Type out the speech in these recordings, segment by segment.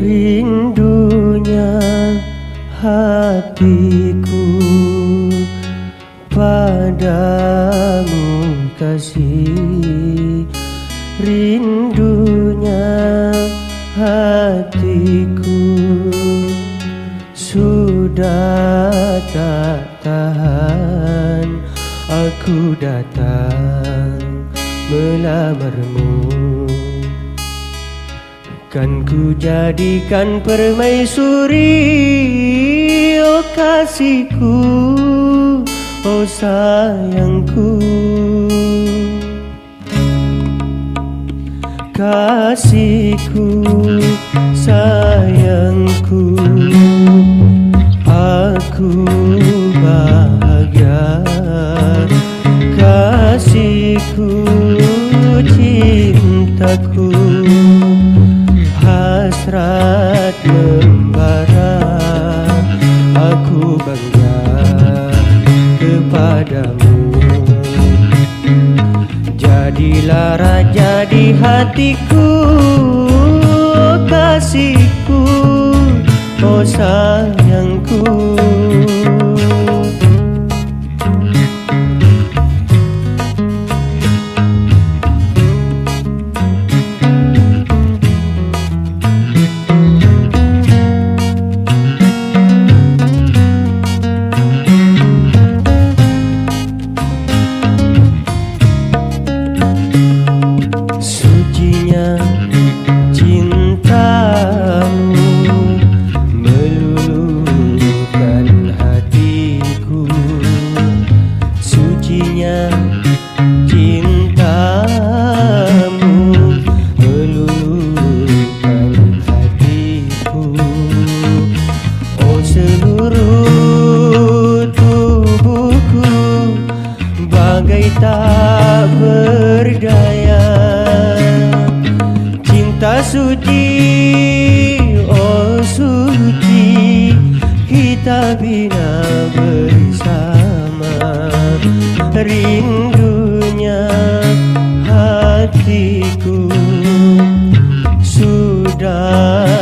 rindunya hatiku. Padamu kasih rindunya hatiku. Sudah tak tahan aku datang melamarmu. Kan ku jadikan permaisuri Oh kasihku Oh sayangku. Kasihku Sayangku Aku bahagia. Kasihku Cintaku Aku bangga kepadamu. Jadilah raja di hatiku bagai tak berdaya. Cinta suci, oh suci Kita bina bersama. Rindunya hatiku Sudah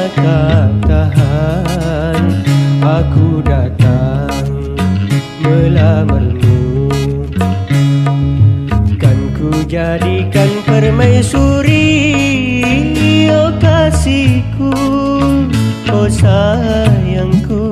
jadikan permaisuri Oh kasihku Oh sayangku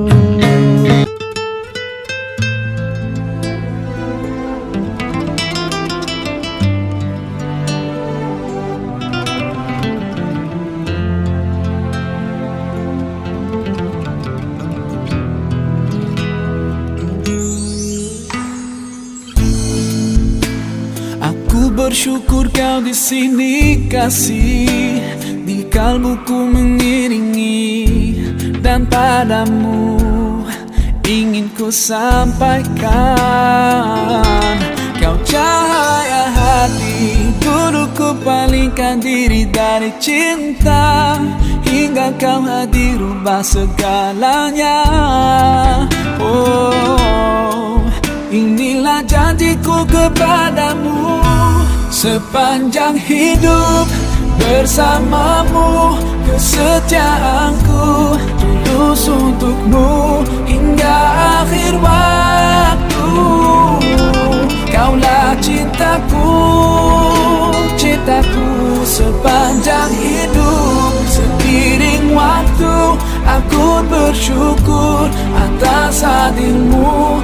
bersyukur kau di sini kasih. Di kalbuku mengiringi Dan padamu ingin ku sampaikan. Kau cahaya hati Dulu ku palingkan diri dari cinta. Hingga kau hadir rubah segalanya. Oh Inilah janjiku kepadamu Sepanjang hidup bersamamu Kesetiaanku tulus untukmu Hingga akhir waktu. Kaulah cintaku Cintaku sepanjang hidup. Seiring waktu Aku bersyukur atas hadirmu